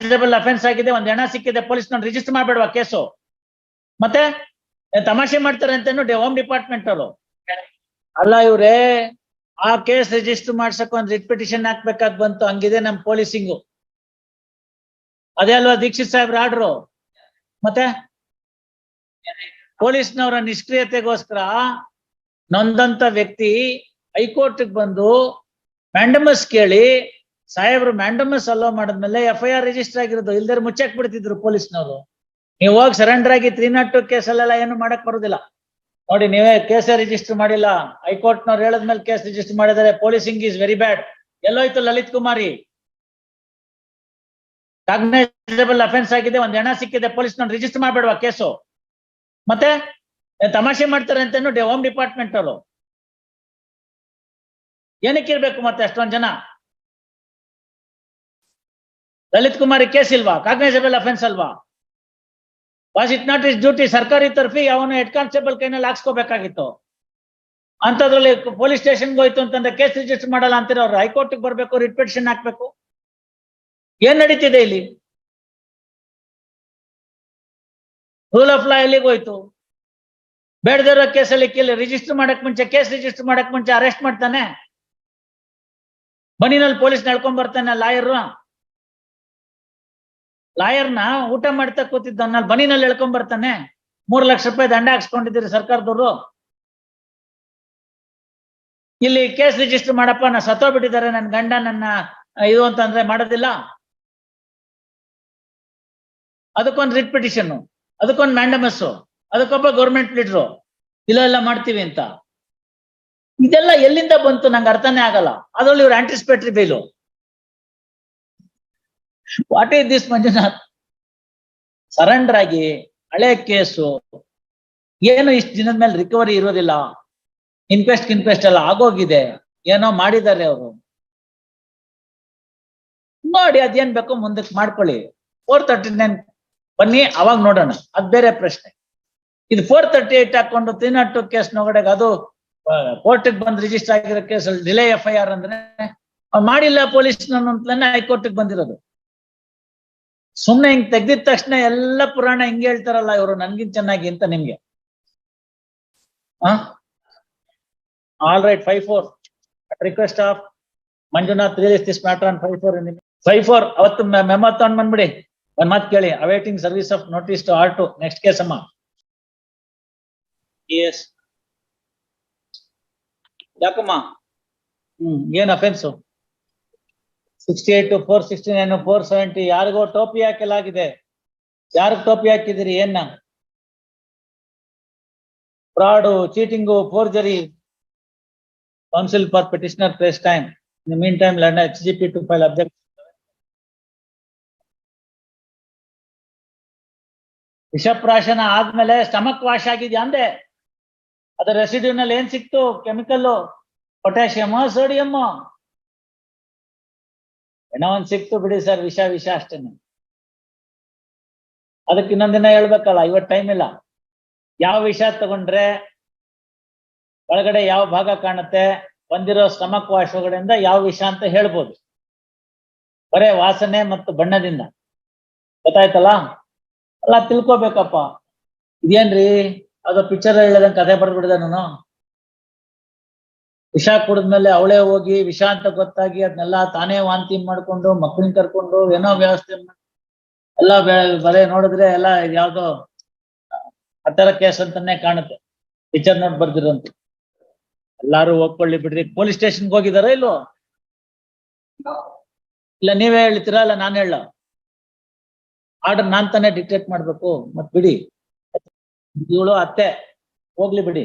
Cognisable offence ಆಗಿದೆ, ಒಂದ್ ಹೆಣ ಸಿಕ್ಕಿದೆ ಪೊಲೀಸ್ ನಾನು ರಿಜಿಸ್ಟರ್ ಮಾಡ್ಬೇಡುವ ಕೇಸು ಮತ್ತೆ? ತಮಾಷೆ ಮಾಡ್ತಾರೆ ಅಂತೇನು ಹೋಮ್ ಡಿಪಾರ್ಟ್ಮೆಂಟ್ ಅವರು. ಅಲ್ಲ ಇವ್ರೆ, ಆ ಕೇಸ್ ರಿಜಿಸ್ಟರ್ ಮಾಡ್ಸಕ್ ಒಂದ್ ರಿಟ್ ಪಿಟಿಷನ್ ಹಾಕ್ಬೇಕಾದ್ ಬಂತು, ಹಂಗಿದೆ ನಮ್ ಪೊಲೀಸಿಂಗು ಅದೇ ಅಲ್ವಾ ದೀಕ್ಷಿತ್ ಸಾಹೇಬ್ರ ಆರ್ಡ್ರು ಮತ್ತೆ? ಪೊಲೀಸ್ನವರ ನಿಷ್ಕ್ರಿಯತೆಗೋಸ್ಕರ ನೊಂದಂತ ವ್ಯಕ್ತಿ ಹೈಕೋರ್ಟ್ ಬಂದು, ಮ್ಯಾಂಡಮಸ್ ಕೇಳಿ ಸಾಹೇಬ್ರು ಮ್ಯಾಂಡಮಸ್ ಅಲೋ ಮಾಡಿದ್ಮೇಲೆ ಎಫ್ ಐ ಆರ್ ರಿಜಿಸ್ಟರ್ ಆಗಿರೋದು. ಇಲ್ದೇ ಮುಚ್ಚಾಕ್ ಬಿಡ್ತಿದ್ರು ಪೊಲೀಸ್ನವರು. ನೀವು ಹೋಗಿ ಸರೆಂಡರ್ ಆಗಿ ತ್ರೀ ನಾಟ್ ಟು ಕೇಸಲ್ಲೆಲ್ಲ ಏನು ಮಾಡಕ್ ಬರೋದಿಲ್ಲ. ನೋಡಿ, ನೀವೇ ಕೇಸೇ ರಿಜಿಸ್ಟರ್ ಮಾಡಿಲ್ಲ. ಹೈಕೋರ್ಟ್ ನವ್ರು ಹೇಳದ್ಮೇಲೆ ಕೇಸ್ ರಿಜಿಸ್ಟರ್ ಮಾಡಿದರೆ ಪೊಲೀಸಿಂಗ್ ಈಸ್ ವೆರಿ ಬ್ಯಾಡ್ ಎಲ್ಲೋಯ್ತು ಲಲಿತ್ ಕುಮಾರಿ. ಕಾಗ್ನೈಸಬಲ್ ಅಫೆನ್ಸ್ ಆಗಿದೆ, ಒಂದ್ ಹೆಣ ಸಿಕ್ಕಿದೆ ಪೊಲೀಸ್ ನೋಡಿ ರಿಜಿಸ್ಟರ್ ಮಾಡ್ಬೇಡವಾ ಕೇಸು ಮತ್ತೆ ತಮಾಷೆ ಮಾಡ್ತಾರೆ ಅಂತೇನು ಹೋಮ್ ಡಿಪಾರ್ಟ್ಮೆಂಟ್ ಅವರು. ಏನಕ್ಕಿರ್ಬೇಕು ಮತ್ತೆ ಅಷ್ಟೊಂದ್ ಜನ? ಲಲಿತ್ ಕುಮಾರಿ ಕೇಸ್ ಇಲ್ವಾ? ಕಾಗ್ನೈಸಬಲ್ ಅಫೆನ್ಸ್ ಅಲ್ವಾ? Was it not is duty ಸರ್ಕಾರಿ ತರಫಿ ಅವನು ಹೆಡ್ ಕಾನ್ಸ್ಟೇಬಲ್ ಕೈನಲ್ಲಿ ಹಾಕ್ಸ್ಕೋಬೇಕಾಗಿತ್ತು. ಅಂತದ್ರಲ್ಲಿ ಪೊಲೀಸ್ ಸ್ಟೇಷನ್ಗೆ ಹೋಯ್ತು ಅಂತಂದ್ರೆ ಕೇಸ್ ರಿಜಿಸ್ಟರ್ ಮಾಡಲ್ಲ ಅಂತಿರೋರು ಅವ್ರು ಹೈಕೋರ್ಟ್ ಬರಬೇಕು ರಿಟ್ ಪಿಟಿಷನ್ ಹಾಕ್ಬೇಕು. ಏನ್ ನಡೀತಿದೆ ಇಲ್ಲಿ? ರೂಲ್ ಆಫ್ ಲಾ ಎಲ್ಲಿಗೆ ಹೋಯ್ತು? ಬೇಡದಿರೋ ಕೇಸಲ್ಲಿ ಕೇಳಿ ರಿಜಿಸ್ಟರ್ ಮಾಡಕ್ ಮುಂಚೆ, ಕೇಸ್ ರಿಜಿಸ್ಟರ್ ಮಾಡಕ್ ಮುಂಚೆ ಅರೆಸ್ಟ್ ಮಾಡ್ತಾನೆ. ಬನ್ನಿನಲ್ಲಿ ಪೊಲೀಸ್ ನಡ್ಕೊಂಡ್ ಬರ್ತಾನೆ, ಲಾಯರ್. ಲಾಯರ್ನ ಊಟ ಮಾಡ್ತಾ ಕೂತಿದ್ದವನ್ನ ಬನ್ನಿನಲ್ಲಿ ಎಳ್ಕೊಂಡ್ ಬರ್ತಾನೆ. ಮೂರ್ ಲಕ್ಷ ರೂಪಾಯಿ ದಂಡ ಹಾಕ್ಸ್ಕೊಂಡಿದ್ದೀರಿ ಸರ್ಕಾರದವರು. ಇಲ್ಲಿ ಕೇಸ್ ರಿಜಿಸ್ಟರ್ ಮಾಡಪ್ಪ, ನಾ ಸತ್ತೋಗ್ಬಿಟ್ಟಿದ್ದಾರೆ ನನ್ನ ಗಂಡ ನನ್ನ ಇದು ಅಂತಂದ್ರೆ ಮಾಡೋದಿಲ್ಲ. ಅದಕ್ಕೊಂದು ರಿಟ್ ಪಿಟಿಷನ್ ಅದಕ್ಕೊಂದು ಮ್ಯಾಂಡಮಸ್ ಅದಕ್ಕೊಬ್ಬ ಗೌರ್ಮೆಂಟ್ ಲೀಡ್ರು ಇಲ್ಲ ಎಲ್ಲ ಮಾಡ್ತೀವಿ ಅಂತ. ಇದೆಲ್ಲ ಎಲ್ಲಿಂದ ಬಂತು ನಂಗೆ ಅರ್ಥನೇ ಆಗಲ್ಲ. ಅದ್ರಲ್ಲಿ ಇವ್ರು anticipatory bail what is this Manjunath? Surrender ಆಗಿ ಹಳೆ ಕೇಸು. ಏನು ಇಷ್ಟು ದಿನದ ಮೇಲೆ ರಿಕವರಿ ಇರೋದಿಲ್ಲ. ಇನ್ಕ್ವೆಸ್ಟ್ ಇನ್ಕ್ವೆಸ್ಟ್ ಎಲ್ಲ ಆಗೋಗಿದೆ. ಏನೋ ಮಾಡಿದ್ದಾರೆ ಅವರು. ನೋಡಿ, ಅದೇನ್ ಬೇಕು ಮುಂದಕ್ಕೆ ಮಾಡ್ಕೊಳ್ಳಿ. ಫೋರ್ ತರ್ಟಿ ನೈನ್ ಬನ್ನಿ, ಅವಾಗ ನೋಡೋಣ. ಅದ್ ಬೇರೆ ಪ್ರಶ್ನೆ. ಇದು ಫೋರ್ ತರ್ಟಿ ಏಟ್ ಹಾಕೊಂಡು ತಿನ್ನಟ್ಟು ಕೇಸ್ ನೋಗಡೆಗೆ ಅದು ಕೋರ್ಟಿಗೆ ಬಂದ್ ರಿಜಿಸ್ಟರ್ ಆಗಿರೋ ಕೇಸಲ್ಲಿ ಡಿಲೇ ಎಫ್ ಐ ಆರ್ ಅಂದ್ರೆ ಮಾಡಿಲ್ಲ ಪೊಲೀಸ್ ಅಂತಲೇ ಹೈಕೋರ್ಟಿಗೆ ಬಂದಿರೋದು. ಸುಮ್ನೆ ಹಿಂಗ್ ತೆಗ್ದಿದ ತಕ್ಷಣ ಎಲ್ಲ ಪುರಾಣ ಹಿಂಗೆ ಹೇಳ್ತಾರಲ್ಲ ಇವರು, ನನ್ಗಿಂತ ಚೆನ್ನಾಗಿ ಅಂತ ನಿಮ್ಗೆ. All right five four request of Manjunath release this matter on five four five four ಅವತ್ತು ಮೆಮ್ಮ ತಗೊಂಡ್ ಬಂದ್ಬಿಡಿ. ಒಂದ್ ಮಾತು ಕೇಳಿ. Awaiting service of notice to R two next case ಅಮ್ಮ. ಎಸ್ ಯಾಕಮ್ಮ? ಹ್ಮ್, ಏನ್ offence sixty eight four sixty nine four seventy ಯಾರಿಗೋ ಟೋಪಿ ಹಾಕಲಾಗಿದೆ. ಯಾರಿಗ್ ಟೋಪಿ ಹಾಕಿದಿರಿ, ಏನ fraud, cheating, forgery, counsel for petitioner place time. In mean time London H G P to file object. ವಿಷಪ್ರಾಶನ ಆದ್ಮೇಲೆ ಸ್ಟಮಕ್ ವಾಶ್ ಆಗಿದ್ಯಾ ಅಂದೆ? ಅದರ ರೆಸಿಡ್ಯೂನಲ್ಲಿ ಏನ್ ಸಿಕ್ತು? ಕೆಮಿಕಲ್ ಪೊಟ್ಯಾಷಿಯಮ್ ಸೋಡಿಯಮ್ ಏನೋ ಒಂದ್ ಸಿಕ್ತು ಬಿಡಿ ಸರ್ ವಿಷ ವಿಷ ಅಷ್ಟೇನೆ. ಅದಕ್ಕೆ ಇನ್ನೊಂದಿನ ಹೇಳ್ಬೇಕಲ್ಲ, ಇವತ್ ಟೈಮ್ ಇಲ್ಲ. ಯಾವ ವಿಷ ತಗೊಂಡ್ರೆ ಒಳಗಡೆ ಯಾವ ಭಾಗ ಕಾಣುತ್ತೆ, ಬಂದಿರೋ ಸ್ಟಮಕ್ ವಾಶ್ ಒಳಗಡೆಯಿಂದ ಯಾವ ವಿಷ ಅಂತ ಹೇಳ್ಬೋದು. ಬರೇ ವಾಸನೆ ಮತ್ತು ಬಣ್ಣದಿಂದ. ಗೊತ್ತಾಯ್ತಲ್ಲ? ಅಲ್ಲ, ತಿಳ್ಕೊಬೇಕಪ್ಪ. ಇದೇನ್ರಿ? ಅದು ಪಿಕ್ಚರ್ ಹೇಳದಂಗೆ ಕಥೆ ಬರ್ಬಿಡ್ದೆ ನಾನು. ವಿಷ ಕುಡಿದ್ಮೇಲೆ ಅವಳೇ ಹೋಗಿ ವಿಷ ಅಂತ ಗೊತ್ತಾಗಿ ಅದನ್ನೆಲ್ಲ ತಾನೇ ವಾಂತಿ ಮಾಡ್ಕೊಂಡು ಮಕ್ಕಳನ್ನ ಕರ್ಕೊಂಡು ಏನೋ ವ್ಯವಸ್ಥೆ ಎಲ್ಲ ಬರೇ ನೋಡಿದ್ರೆ ಎಲ್ಲ ಯಾವ್ದೋ ಆತರ ಕೇಸ್ ಅಂತಾನೆ ಕಾಣುತ್ತೆ. ಟೀಚರ್ ನೋಡ್ ಬರ್ದಿರಂತ. ಎಲ್ಲಾರು ಹೋಗ್ಕೊಳ್ಳಿ ಬಿಡ್ರಿ. ಪೊಲೀಸ್ ಸ್ಟೇಷನ್ಗೆ ಹೋಗಿದಾರ ಇಲ್ವೋ? ಇಲ್ಲ, ನೀವೇ ಹೇಳ್ತೀರಾ? ಇಲ್ಲ, ನಾನು ಹೇಳ ಆರ್ಡರ್ ನಾನ್ ತಾನೇ ಡಿಕ್ಟೇಟ್ ಮಾಡ್ಬೇಕು. ಮತ್ ಬಿಡಿ. ಇವಳು ಅತ್ತೆ. ಹೋಗ್ಲಿ ಬಿಡಿ.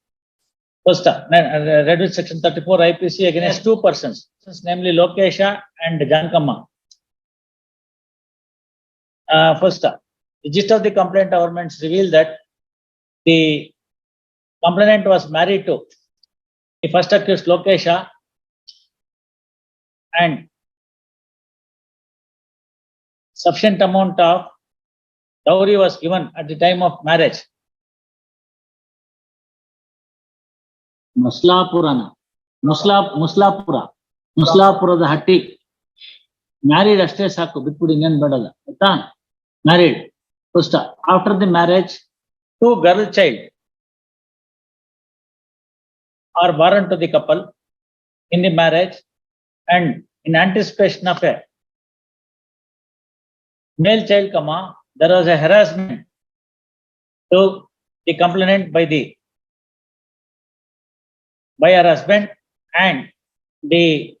First, uh, reduced section thirty-four IPC against two persons, namely Lokesha and Jankama. uh, first, uh, the gist of the complaint governments revealed that the complainant was married to the first accused Lokesha and sufficient amount of dowry was given at the time of marriage. ಮುಸ್ಲಾಪುರನ ಮುಸ್ಲಾ ಮುಸ್ಲಾಪುರ ಮುಸ್ಲಾಪುರದ ಹಟ್ಟಿ married ಅಷ್ಟೇ ಸಾಕು ಬಿಟ್ಬಿಡಿ ಇನ್ನೇನ್ ಬೇಡಲ್ಲ ಆಯ್ತಾ married first after the marriage to girl child are born to the couple in the marriage and in anticipation of a male child, comma, there was a harassment to the complainant by the by her husband and the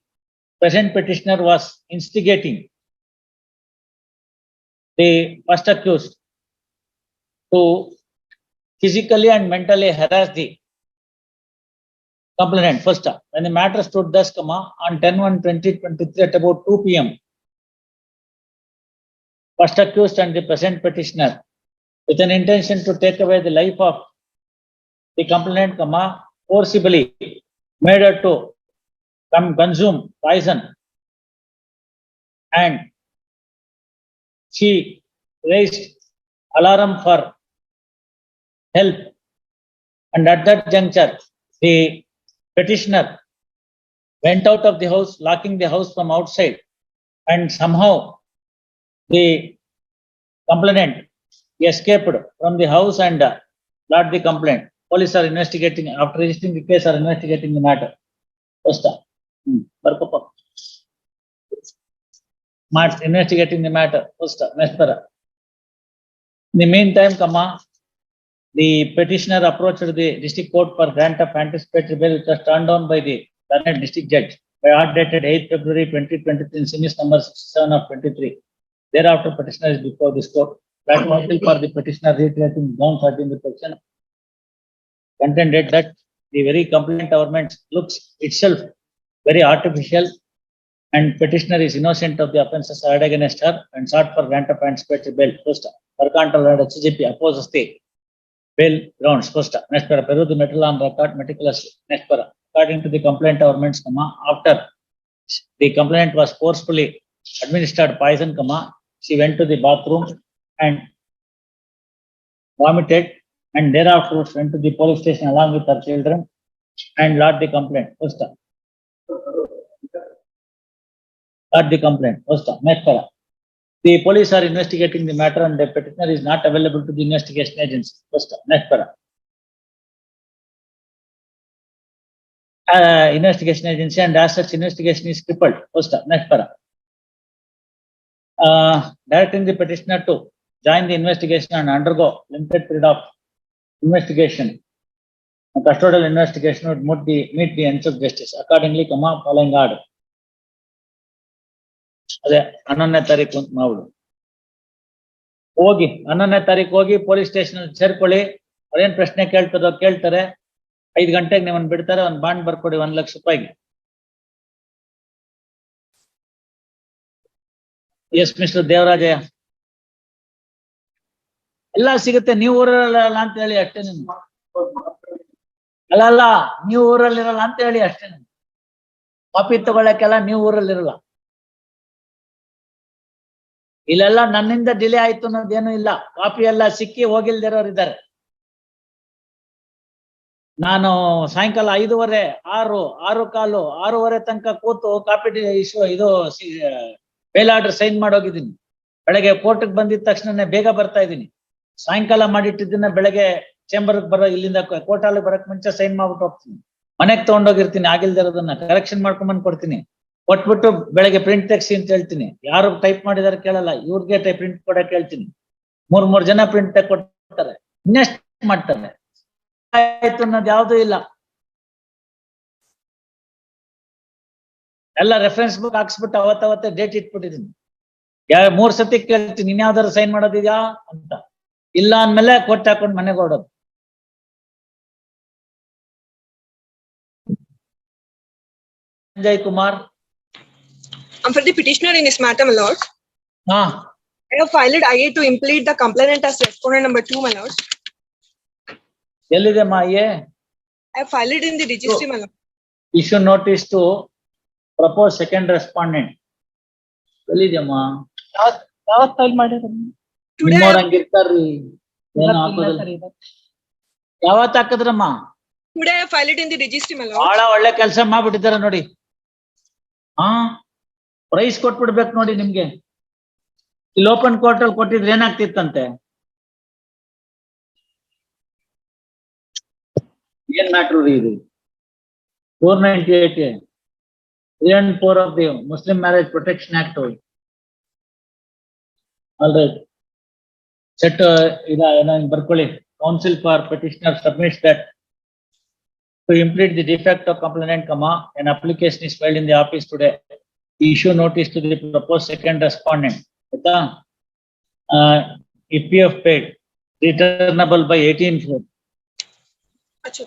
present petitioner was instigating the first accused to physically and mentally harass the complainant. First when the matter stood thus comma on 10 1 2023 at about 2 p.m first accused and the present petitioner with an intention to take away the life of the complainant, comma, forcibly made her to come consume poison. And she raised alarm for help. And at that juncture, the petitioner went out of the house, locking the house from outside. And somehow the complainant escaped from the house and uh, lodged the complaint police are investigating, after registering the case, are investigating the matter. First, hmm. March investigating the matter. First, Nespera. In the meantime, comma, the petitioner approached the district court for grant of anticipatory bail, which was turned down by the Garnet district judge by order dated 8 February 2023 in series number 67 of 23. Thereafter, petitioner is before this court. That was for the petitioner reiterating down 13 the petition Contended that the very complaint government looks itself very artificial. And petitioner is innocent of the offences heard against her and sought for grant of anticipatory bail. First, Mercantile and HGP opposes the bail grounds. First, next para, Peru the metal on record meticulously. Next para, according to the complaint government's comma, after the complaint was forcefully administered poison, comma, she went to the bathroom and vomited and thereafter went to the police station along with her children and lodged the complaint. First. Lodged the complaint. Next. para. The police are investigating the matter and the petitioner is not available to the investigation agency. First. Next. Uh, investigation agency and as such investigation is crippled. First. Next. uh, directing the petitioner to join the investigation and undergo limited period of investigation. A custodial investigation would meet the, meet the ends of justice. Accordingly, comma, following order. ಅದೇ ಹನ್ನೊಂದನೇ ತಾರೀಕು ಅಂತ ಮಾಡ್ಬಿಡು ಹೋಗಿ ಹನ್ನೊಂದನೇ ತಾರೀಕು ಹೋಗಿ police station ಅಲ್ಲಿ ಸೇರ್ಕೊಳ್ಳಿ. ಅದೇನ್ ಪ್ರಶ್ನೆ ಕೇಳ್ತಾರೋ ಕೇಳ್ತಾರೆ. ಐದ್ ಗಂಟೆಗೆ ನಿಮ್ಮನ್ನ ಬಿಡ್ತಾರೆ. ಒಂದ್ ಬಾಂಡ್ ಬರ್ಕೊಡಿ ಒಂದ್ ಲಕ್ಷ ರೂಪಾಯಿಗೆ. Yes mister Devarajaiah. ಎಲ್ಲ ಸಿಗುತ್ತೆ. ನೀವು ಊರಲ್ಲ ಅಂತ ಹೇಳಿ ಅಷ್ಟೇ ನಿಮ್ಗೆ. ಅಲ್ಲಲ್ಲ ಅಲ್ಲ, ನೀವು ಊರಲ್ಲಿರಲ್ಲ ಅಂತ ಹೇಳಿ ಅಷ್ಟೇ ನಿಮ್ಗೆ. ಕಾಪಿ ತಗೊಳಕ್ಕೆಲ್ಲ ನೀವು ಊರಲ್ಲಿರಲ್ಲ. ಇಲ್ಲೆಲ್ಲ ನನ್ನಿಂದ ಡಿಲೇ ಆಯ್ತು ಅನ್ನೋದೇನು ಇಲ್ಲ. ಕಾಪಿ ಎಲ್ಲ ಸಿಕ್ಕಿ ಹೋಗಿಲ್ದಿರೋರು ಇದ್ದಾರೆ. ನಾನು ಸಾಯಂಕಾಲ ಐದೂವರೆ, ಆರು ಆರು ಕಾಲು, ಆರೂವರೆ ತನಕ ಕೂತು ಕಾಪಿ ಇಶ್ಯೂ ಇದು ಬೇಲ್ ಆರ್ಡರ್ ಸೈನ್ ಮಾಡೋಗಿದ್ದೀನಿ. ಬೆಳಗ್ಗೆ ಕೋರ್ಟ್ಗೆ ಬಂದಿದ ತಕ್ಷಣನೇ ಬೇಗ ಬರ್ತಾ ಇದ್ದೀನಿ. ಸಾಯಂಕಾಲ ಮಾಡಿಟ್ಟಿದ್ದನ್ನ ಬೆಳಗ್ಗೆ ಚೇಂಬರ್ ಬರೋ ಇಲ್ಲಿಂದ ಕೋಟಾಲಿಗೆ ಬರಕ್ ಮುಂಚೆ ಸೈನ್ ಮಾಡ್ಬಿಟ್ಟು ಹೋಗ್ತೀನಿ. ಮನೆಗ್ ತಗೊಂಡೋಗಿರ್ತೀನಿ ಆಗಿಲ್ದಿರೋದನ್ನ ಕರೆಕ್ಷನ್ ಮಾಡ್ಕೊಂಡ್ ಕೊಡ್ತೀನಿ. ಕೊಟ್ಬಿಟ್ಟು ಬೆಳಗ್ಗೆ ಪ್ರಿಂಟ್ ತೆಗ್ಸಿ ಅಂತ ಹೇಳ್ತೀನಿ. ಯಾರು ಟೈಪ್ ಮಾಡಿದಾರೆ ಕೇಳಲ್ಲ, ಇವ್ರಿಗೆ ಟೈಪ್ ಪ್ರಿಂಟ್ ಕೊಡಕ್ ಹೇಳ್ತೀನಿ. ಮೂರ್ ಮೂರ್ ಜನ ಪ್ರಿಂಟ್ ಕೊಡ್ತಾರೆ. ಇನ್ನೆಸ್ಟ್ ಮಾಡ್ತಾರೆ? ಆಯ್ತು ಅನ್ನೋದು ಯಾವ್ದು ಇಲ್ಲ. ಎಲ್ಲ ರೆಫರೆನ್ಸ್ ಬುಕ್ ಹಾಕ್ಸ್ಬಿಟ್ಟು ಅವತ್ತವತ್ತೆ ಡೇಟ್ ಇಟ್ಬಿಟ್ಟಿದೀನಿ. ಯಾ, ಮೂರ್ ಸತಿ ಕೇಳ್ತೀನಿ ಇನ್ಯಾವ್ದಾರು ಸೈನ್ ಮಾಡೋದಿದ್ಯಾ ಅಂತ. ಇಲ್ಲ ಅಂದ್ಮೇಲೆ ಕೋಟ್ ಹಾಕೊಂಡು ಮನೆಗೆ ಹೊಡೋದು Sanjay Kumar. I for the petitioner in is matter my lord ಹಾ. I have filed I to implead the complaint as respondent number 2 my lord ಎಲ್ಲಿದೆ ಮಾಯೆ I filed in the registry my lord issue notice to propose second respondent ಎಲ್ಲಿದೆ ಮಾ? ಯಾವತ್ತು file ಮಾಡಿರೋ Today, ಹಂಗಿರ್ತಾರ್ರಿ ಏನು ಹಾಕೋದಿಲ್ಲ. ಯಾವತ್ ಹಾಕದ್ರಮ್ಮ? Today I have filed it in the registry, my lord. ಬಹಳ ಒಳ್ಳೆ ಕೆಲಸ ಮಾಡ್ಬಿಟ್ಟಿದಾರ ನೋಡಿ. ಹಾ? ಪ್ರೈಸ್ ಕೊಟ್ಬಿಡ್ಬೇಕು ನೋಡಿ ನಿಮ್ಗೆ. ಇಲ್ಲಿ ಓಪನ್ ಕೋರ್ಟ್ ಅಲ್ಲಿ ಕೊಟ್ಟಿದ್ರೆ ಏನಾಗ್ತಿತ್ತಂತೆ ಏನ್ ಮ್ಯಾಟ್ರ್ ರೀ ಇದು? Four ninety eight three and four of the Muslim marriage protection act all right set ಇದ ಏನೋ ಹಿಂಗ್ ಬರ್ಕೊಳ್ಳಿ counsel for petitioner submits that to implement the defect of complainant, comma, an application is filed in the office today. Issue notice to the proposed second respondent. ಆಯ್ತಾ? Uh, if you have paid, returnable by eighteen four. Acha.